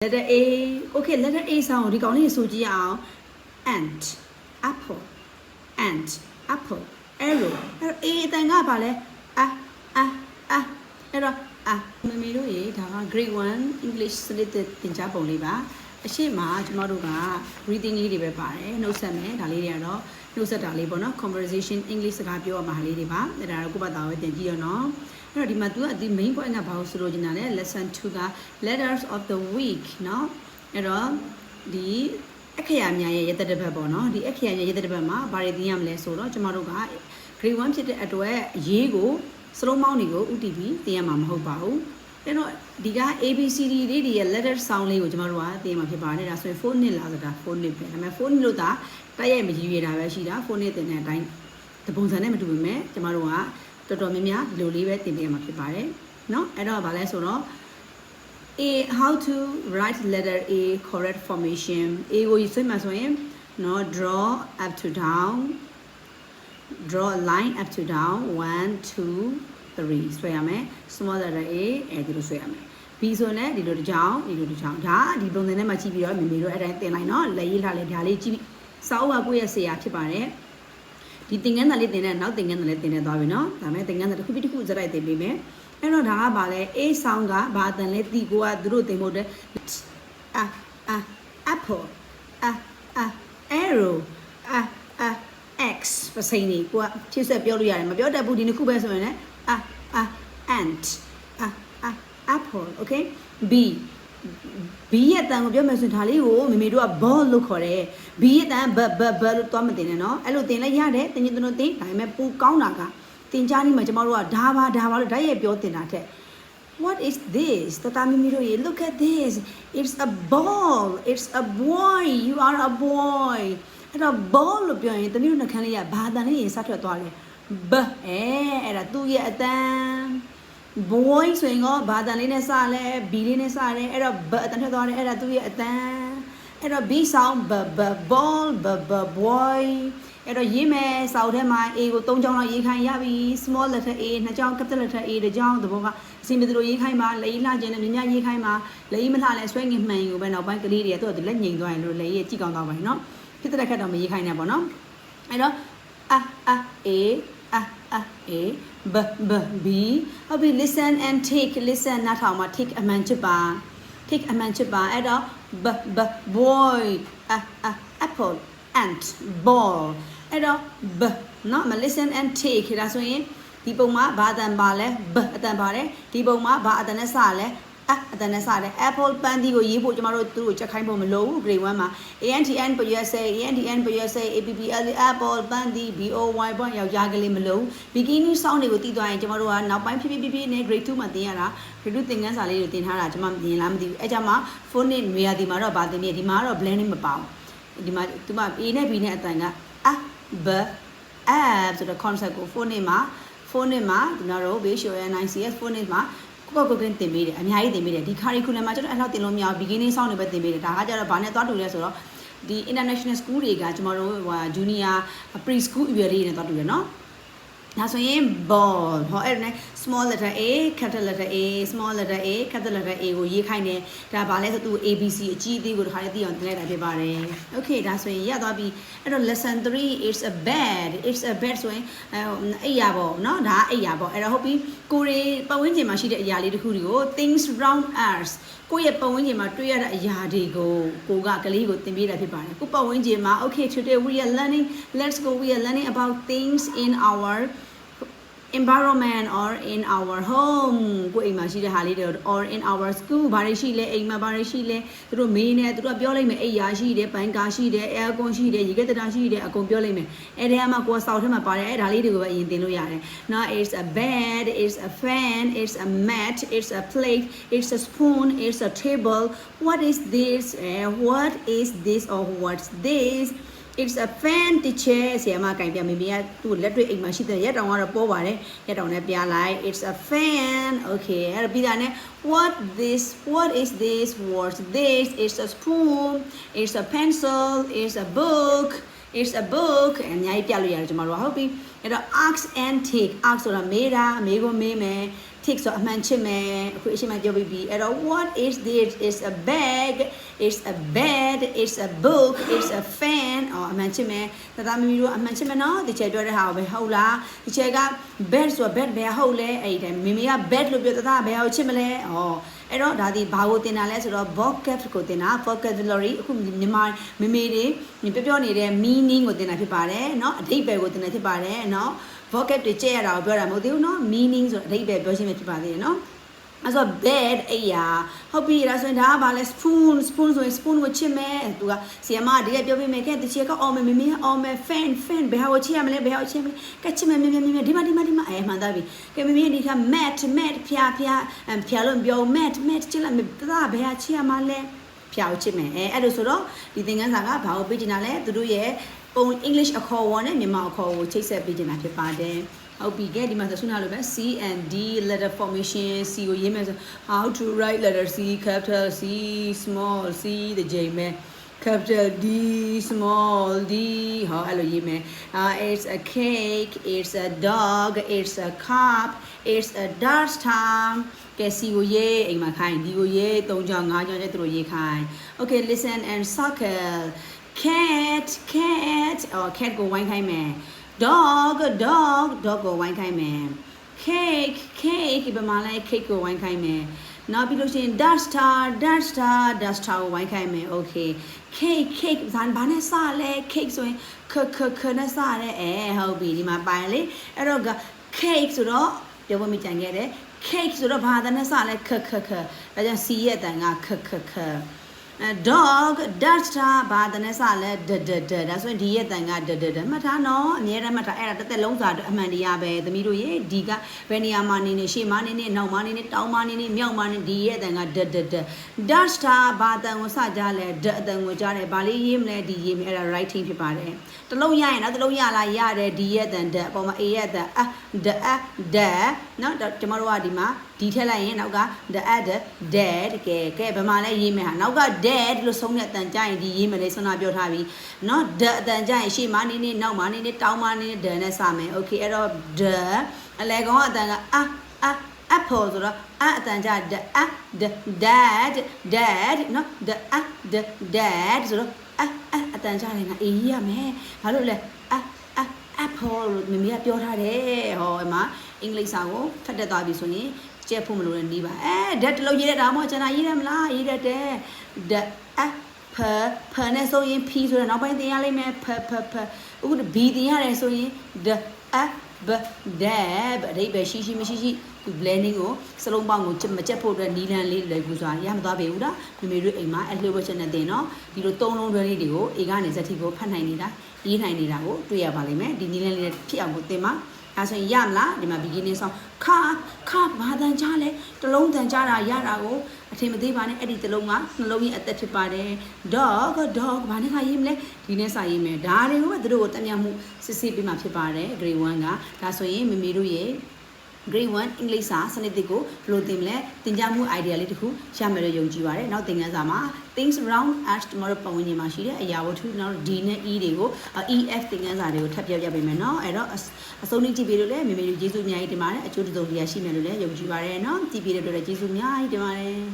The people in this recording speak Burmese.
letter A okay letter A ဆောင်းကိုဒီကောင်လေးဆိုကြည့်ရအောင် ant apple ant apple arrow အဲ့တော့ A အတန်ကဘာလဲအာအာအာအဲ့တော့အာမမေတို့ရေဒါက grade 1 English စနစ်သစ်သင်ကြားပုံလေးပါ အရှိမကျမတို့က reading လေးတွေပဲပါတယ်နှုတ်ဆက်မယ်ဒါလေးတွေကတော့နှုတ်ဆက်တာလေးပေါ့နော် conversation English စကားပြောရမှာဟာလေးတွေပါအဲ့ဒါတော့ကိုယ့်ဘာသာပဲသင်ကြည့်ရနော်အဲ့တော့ဒီမှာ तू ကဒီ main point ကဘာလို့ဆိုလို့ကျင်တာလဲ lesson 2က letters of the week เนาะအဲ့တော့ဒီအခရာများရဲ့ရတတစ်ပတ်ပေါ့နော်ဒီအခရာများရတတစ်ပတ်မှာဘာတွေသိရမလဲဆိုတော့ကျမတို့က grade 1ဖြစ်တဲ့အတွက်အရေးကိုစလုံးမောင်းတွေကို UTP သိရမှာမဟုတ်ပါဘူး အဲ့တော့ဒီက ABCD လေးတွေရဲ့ letter sound လေးကိုကျမတို့ကသိရမှာဖြစ်ပါတယ်ဒါဆိုရင်4နှစ်လားဆိုတာ4နှစ်ပဲဒါပေမဲ့4နှစ်လို့သာတိုက်ရိုက်မကြီးရတာပဲရှိတာ4နှစ်တင်တဲ့အတိုင်းတပုံစံနဲ့မတူပေမဲ့ကျမတို့ကတော်တော်များများဒီလိုလေးပဲသင်ပေးရမှာဖြစ်ပါတယ်เนาะအဲ့တော့ဗာလဲဆိုတော့ A how to write letter A correct formation A ကိုရေးဆွဲမှာဆိုရင်เนาะ draw up to down draw a line up to down 1 2 3ဆွဲရမယ် small letter A အဲဒီလိုဆွဲရမယ် B ဆိုရင်လည်းဒီလိုတစ်ကြောင်ဒီလိုတစ်ကြောင်ဒါဒီပုံစံနဲ့မှကြည့်ပြီးတော့မေမေတို့အဲ့တိုင်းတင်လိုက်နော်လက်ရေးထားလေဒါလေးကြည့်ပြီးစာအုပ်ကကိုယ့်ရဲ့ဆရာဖြစ်ပါတယ်ဒီသင်ခန်းစာလေးတင်တဲ့နောက်သင်ခန်းစာလေးတင်နေသွားပြီနော်ဒါမဲ့သင်ခန်းစာတစ်ခုပြီးတစ်ခုစရိုက်တင်ပေးမယ်အဲ့တော့ဒါကဘာလဲ A sound ကဘာအတန်လဲတီကိုကသူတို့တင်ဖို့တဲ့အာအာ apple အာအာ arrow အာအာ x ပစိန်နေကိုကဖြည့်ဆက်ပြောလို့ရတယ်မပြောတတ်ဘူးဒီနှစ်ခုပဲဆိုရင်လည်း အာအာ ant အာအာ apple okay b b ရဲ့အတန်ကိုပြောမယ်ဆိုရင်ဒါလေးကိုမေမေတို့က ball လို့ခေါ်တယ် b ရဲ့အတန် b b b လို့သွားမတင်နဲ့နော်အဲ့လိုတင်လိုက်ရတယ်တင်ရင်တို့တင်ဒါပေမဲ့ပူကောင်းတာကတင်ကြားနေမှာကျမတို့ကဒါပါဒါပါလို့ဓာတ်ရဲ့ပြောတင်တာတဲ့ What is this? Tatami miro ye. Look at this. It's a ball. It's a boy. You are a boy. အဲ့တော့ ball လို့ပြောရင်တမီးတို့နှခမ်းလေးကဘာတန်လေးရင်စထွက်သွားလဲ ဘအဲအဲ့ဒါသူ့ရဲ့အတန် boy ဆိုရင်တော့ဘာတန်လေးနဲ့စလဲ b လေးနဲ့စတယ်အဲ့တော့ဘအတန်ထွက်သွားတယ်အဲ့ဒါသူ့ရဲ့အတန်အဲ့တော့ b sound b b ball b b boy အဲ့တော့ရေးမယ်စာအုပ်ထဲမှာ a ကို၃ချောင်းလောက်ရေးခိုင်းရပြီ small letter a နှစ်ချောင်း capital letter a တစ်ချောင်းသဘောကအစီအမံတို့ရေးခိုင်းပါလက်ရေးလှခြင်းနဲ့မြများရေးခိုင်းပါလက်ရေးမလှလဲဆွဲငင်မှန်ယူပဲနောက်ပိုင်းကလေးတွေကသူ့လက်ငိန်သွားရင်လို့လက်ရေးကြည့်ကောင်းသွားပါရင်နော်ဖြစ်တဲ့ခက်တော့မရေးခိုင်းနဲ့ပေါ့နော်အဲ့တော့ a a a a a a b b b ဟုတ်ပြီ listen and take listen နားထောင်မှာ take အမှန်ချစ်ပါ take အမှန်ချစ်ပါအဲ့တော့ b b boy a a apple ant ball အဲ့တော့ b เนาะမ listen and take ဒါဆိုရင်ဒီပုံမှာဘာအတန်ပါလဲ b အတန်ပါတယ်ဒီပုံမှာဘာအတန်နဲ့စလဲ အအတန်နဲ့စတယ် apple ပန်းသီးကိုရေးဖို့ကျမတို့သူ့ကိုချက်ခိုင်းဖို့မလိုဘူး grade 1မှာ antn ပရွက်စေ antn ပရွက်စေ appl apple ပန်းသီး boy ပေါ့ယောက်ျားကလေးမလိုဘူး bikini sound တွေကိုတီးသွားရင်ကျမတို့ကနောက်ပိုင်းဖြည်းဖြည်းဖြည်းဖြည်းနဲ့ grade 2မှာသင်ရတာ grade 2သင်ခန်းစာလေးတွေသင်ထားတာကျမမသင်လားမသိဘူးအဲကြောင့်မှ phonics နေရာဒီမှာတော့ဗာသင်နေဒီမှာတော့ blending မပါဘူးဒီမှာဒီမှာ A နဲ့ B နဲ့အတန်က a b ab ဆိုတဲ့ concept ကို phonics မှာ phonics မှာဒီမှာတော့ Visual and ICS phonics မှာ ကိုယ့်ကိုယ်ကိုယ်တင်ပေးတယ်အများကြီးတင်ပေးတယ်ဒီ curriculum မှာကျွန်တော်အဲ့လောက်တင်လို့မရဘူး beginning sound တွေပဲတင်ပေးတယ်ဒါကကြတော့ဘာနဲ့သွားတူလဲဆိုတော့ဒီ international school တွေကကျွန်တော်တို့ဟို junior pre school အရွယ်လေးတွေနဲ့သွားတူတယ်နော် ဒါဆိုရင် ball ဟောအဲ့ဒါနဲ့ small letter a capital letter a small letter a capital letter a ကိုရေးခိုင်းတယ်ဒါဘာလဲဆိုသူ abc အကြီးအသေးကိုတခါလေးသိအောင်သင်လိုက်တာဖြစ်ပါတယ် okay ဒါဆိုရင်ရသွားပြီအဲ့တော့ lesson 3 it's a bed it's a bed ဆိုရင်အဲ့ရပေါ့နော်ဒါအဲ့ရပေါ့အဲ့တော့ဟုတ်ပြီကိုရီပတ်ဝန်းကျင်မှာရှိတဲ့အရာလေးတခုတွေကို things round us ကိုယ့်ရဲ့ပတ်ဝန်းကျင်မှာတွေ့ရတဲ့အရာတွေကိုကိုကကလေးကိုသင်ပေးတာဖြစ်ပါတယ်ကိုပတ်ဝန်းကျင်မှာ okay today we are learning let's go we are learning about things in our environment or in our home ကိုအိမ်မှာရှိတဲ့ဟာလေးတွေ or in our school ဘာတွေရှိလဲအိမ်မှာဘာတွေရှိလဲသူတို့မေးနေသူတို့ပြောလိုက်မယ်အိမ်ယာရှိတယ်ဘန်ကာရှိတယ် air con ရှိတယ်ရေခဲတတာရှိတယ်အကုန်ပြောလိုက်မယ်အဲ့ဒီမှာကိုယ်စောက်ထဲမှာပါတယ်အဲ့ဒါလေးတွေကိုပဲအရင်သင်လို့ရတယ် now it's a bed it's a fan it's a mat it's a plate it's a spoon it's a table what is this uh, what is this or what's this it's a fan teacher ဆရာမကင်ပြမိမိကသူ့လက်တွေ့အိမ်မှာရှိတဲ့ရက်တောင်ကတော့ပေါ်ပါတယ်ရက်တောင်နဲ့ပြလိုက် it's a fan okay အဲ့ဒါပြီးတာနဲ့ what this what is this what's this it's a spoon it's a pencil it's a book it's a book အများကြီးပြလို့ရတယ်ကျွန်တော်တို့ဟုတ်ပြီအဲ့တော့ ask and take ask ဆိုတာမေးတာမေးခွန်းမေးမယ် tick ဆိုအမှန်ချစ်မယ်အခုအရှိမပြောပြီးပြီအဲ့တော့ what is this is a bag is a bed is a book is a fan အော်အမှန်ချစ်မယ်တသားမမီတို့အမှန်ချစ်မယ်နော်ဒီချေပြောတဲ့ဟာကိုပဲဟုတ်လားဒီချေက bed ဆို bed ဘယ်ဟုတ်လဲအဲ့ဒီတိုင်းမမီက bed လို့ပြောတသားဘယ်ဟုတ်ချစ်မလဲဩအဲ့တော့ဒါဒီဘာကိုတင်တာလဲဆိုတော့ vocab ကိုတင်တာ vocabulary အခုမြန်မာမမေတွေပြောပြောနေတဲ့ meaning ကိုတင်တာဖြစ်ပါတယ်เนาะအဓိပ္ပာယ်ကိုတင်တာဖြစ်ပါတယ်เนาะ vocab တွေကြည့်ရတာကိုပြောတာမဟုတ်သေးဘူးเนาะ meaning ဆိုအဓိပ္ပာယ်ပြောရှင်းမယ်ဖြစ်ပါသေးတယ်เนาะအဲ့ဆို bed အဲ့ရဟုတ်ပြီဒါဆိုရင်ဒါကဘာလဲ spoon spoon ဆိုရင် spoon ကိုချစ်မယ်သူကဆီယမကတကယ်ပြောပြမယ်ကဲတချေကအော်မယ်မမေအော်မယ် fan fan ဘယ်ဟာကိုချစ်ရမလဲဘယ်ဟာကိုချစ်မလဲကဲချစ်မယ်မြင်မြင်မြင်ဒီမှာဒီမှာဒီမှာအဲမှန်သားပြီကဲမမေဒီက mat mat ဖျားဖျားဖျားလို့ပြော mat mat ချစ်လိုက်မယ်ဒါဘယ်ဟာချစ်ရမလဲဖျားကိုချစ်မယ်အဲအဲ့လိုဆိုတော့ဒီသင်ခန်းစာကဘာကိုပေးချင်တာလဲသူတို့ရဲ့ ပုံ English အခေါ်အဝေါ်နဲ့မြန်မာအခေါ်အဝေါ်ချိတ်ဆက်ပေးချင်တာဖြစ်ပါတယ်ဟုတ်ပြီကဲဒီမှာဆိုဆွနာလို့ပဲ C and D letter formation C ကိုရေးမယ်ဆို how to write letter C capital C small C the J မဲ့ capital D small D ဟောအဲ့လိုရေးမယ်အာ it's a cake it's a dog it's a cup it's a dustpan ကဲ C ကိုရေးအိမ်မှာခိုင်း D ကိုရေး3ကြောင်5ကြောင်ကျသူတို့ရေးခိုင်း okay listen and circle cat cat အော် cat ကိုဝိုင်းခိုင်းမယ် dog dog dog ကိုဝိုင်းခိုင်းမယ် cake cake ဒီမှာလဲ cake ကိုဝိုင်းခိုင်းမယ်နောက်ပြီးလို့ရှိရင် duster duster duster ကိုဝိုင်းခိုင်းမယ် okay cake cake ဇန်ဘာနဲ့စလဲ cake ဆိုရင်ခခခနဲ့စရဲအဲဟုတ်ပြီဒီမှာပိုင်လေအဲ့တော့ cake ဆိုတော့ပြောဖို့မကြံခဲ့တယ် cake ဆိုတော့ဘာသာနဲ့စလဲခခခဒါကြောင့် C ရဲ့အတန်ကခခခ dog duster ဘာတနဲ့စလဲဒဒဒဒါဆိုရင်ဒီရဲ့တန်ကဒဒဒမှတ်ထားနော်အများရမှတ်ထားအဲ့ဒါတစ်သက်လုံးစာအမှန်တရားပဲသမီးတို့ရေဒီကဘယ်နေရာမှာနေနေရှေ့မှာနေနေနောက်မှာနေနေတောင်မှာနေနေမြောက်မှာနေဒီရဲ့တန်ကဒဒဒ duster ဘာတန်ကိုစကြလဲဒအတန်ကိုကြားတယ်ဘာလေးရေးမလဲဒီရေးမယ်အဲ့ဒါ writing ဖြစ်ပါတယ်တလုံးရရင်နောက်တလုံးရလာရတယ်ဒီရဲ့တန်ဒအပေါ်မှာ a ရဲ့တန်အဒအဒနော်ကျမတို့ကဒီမှာဒီထက်လိုက်ရင်နောက်က the add dead ကဲကဲဘယ်မှာလဲရေးမယ်ဟာနောက်ကdead လို့ဆုံးတဲ့အတန်ကြရင်ဒီရေးမယ်လေဆွမ်းနာပြောထားပြီเนาะ the အတန်ကြရင်ရှေ့မှာနေနေနောက်မှာနေနေတောင်းမှာနေနေ the နဲ့စမယ် okay အဲ့တော့ the အလဲကောင်အတန်က a a apple ဆိုတော့အအတန်ကြ the a the dad dad เนาะ the a the dad ဆိုတော့အအအတန်ကြတယ်ငါအေးရမယ်ဘာလို့လဲ a a apple လို့မမေကပြောထားတယ်ဟောအမအင်္ဂလိပ်စာကိုဖတ်တတ်သွားပြီဆိုရင် ကျက်ဖို့မလိုတဲ့နီးပါအဲဓာတ်တလုံးရေးရတာမဟုတ်ကျွန်တော်ရေးရမလားရေးတတ်တယ် the a ဖဖနဲ့ဆိုရင် p ဆိုတော့နောက်ပိုင်းသင်ရလိမ့်မယ်ဖဖဖအခု b သင်ရတယ်ဆိုရင် the a b dab အဓိပ္ပာယ်ရှိရှိမရှိရှိဒီ blending ကိုစလုံးပေါင်းကိုမကြက်ဖို့အတွက်နီလန်လေးလွယ်ကူစွာရမသွားပေဘူးလားမိမိတို့အိမ်မှာအလှည့်ဝချက်နဲ့တင်နော်ဒီလိုသုံးလုံးတွဲလေးတွေကို A ကနေဇက်တီကိုဖတ်နိုင်နေတာရေးနိုင်နေတာကိုတွေ့ရပါလိမ့်မယ်ဒီနီလန်လေးနဲ့ဖြစ်အောင်ကိုတင်ပါ အဲဆိုရင်ရမလားဒီမှာ beginning song ခါခါဘာတန်ကြလဲတလုံးတန်ကြတာရတာကိုအထင်မသေးပါနဲ့အဲ့ဒီတလုံးကနှလုံးကြီးအသက်ဖြစ်ပါတယ် dog dog ဘာနဲ့ခါရေးမလဲဒီနဲ့စာရေးမယ်ဒါတွေကိုပဲသူတို့ကိုတက်မြတ်မှုစစ်စစ်ပေးမှဖြစ်ပါတယ် grade 1ကဒါဆိုရင်မိမိတို့ရဲ့ grade 1အင်္ဂလိပ်စာစနစ်တစ်ကိုဘယ်လိုသင်မလဲသင်ကြားမှု idea လေးတစ်ခုရမယ်လို့ယုံကြည်ပါတယ်။နောက်သင်ခန်းစာမှာ things around us tomorrow ပတ်ဝန်းကျင်မှာရှိတဲ့အရာဝတ္ထုနောက် D နဲ့ E တွေကို EF သင်ခန်းစာတွေကိုထပ်ပြောပြပေးမယ်နော်။အဲ့တော့အဆုံးထိကြည့်ပြီးလို့လည်းမေမေတို့ကျေးဇူးအများကြီးတင်ပါတယ်။အကျိုးတစုံတရာရှိမယ်လို့လည်းယုံကြည်ပါတယ်နော်။ကြည့်ပြီးတဲ့အတွက်လည်းကျေးဇူးအများကြီးတင်ပါတယ်။